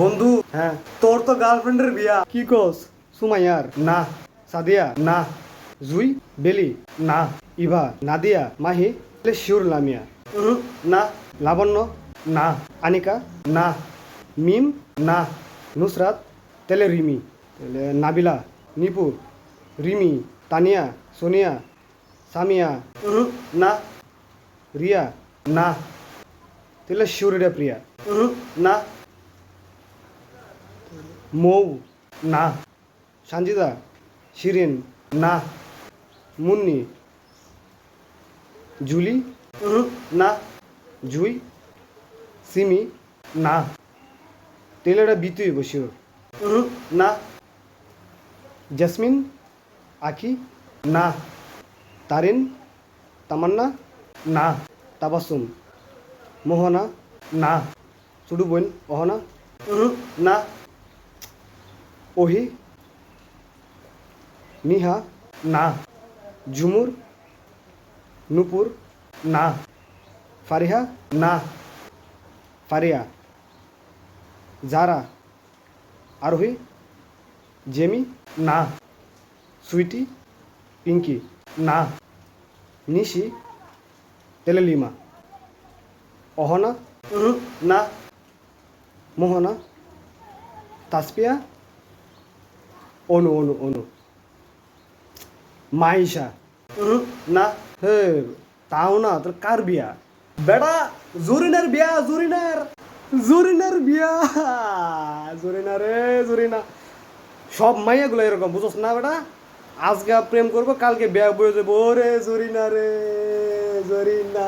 বন্ধু হ্যাঁ। তোর তো গার্লফ্রেন্ডের বিয়া। কি কস? সুমাইয়ার না। সাদিয়া? না। জুই? বেলি? না। ইভা? নাদিয়া? মাহি? শিউর লামিয়া। না। লাবণ্য? না। আনিকা? না। মিম? না। নুসরাত? তেলে রিমি। নাবিলা? নিপু? রিমি? তানিয়া? সোনিয়া? সামিয়া? না। রিয়া? না। তাহলে শিউরিডা প্রিয়া। না। মৌ, না। সানজিদা, শিরিন, না। মুন্নি, জুলি না। জুই, সিমি, না। তেলেটা বিতুই বসিও। না। জেসমিন আখি না। তারিন, তামান্না, না। তাবাসুম, মোহনা, না। সুডু বোন অহনা না। ওহি নিহা না। ঝুমুর নুপুর না। ফারিহা না। ফারিয়া জারা আরোহী জেমি না। সুইটি পিঙ্কি না। নিশি তেলেলিমা অহনা না মোহনা তাসপিয়া অনু অনু অনু। মাইশা। না। হে তাও না তোর কার বিয়া? বেটা জুরিনার বিয়া জুরিনার জুরিনার বিয়া। জুরিনা রে জুরিনা। সব মাইয়াগুলো এরকম বুঝোস না বেটা? আজকে প্রেম করব কালকে বিয়া বয়ে যাব রে জরিনা রে জরিনা।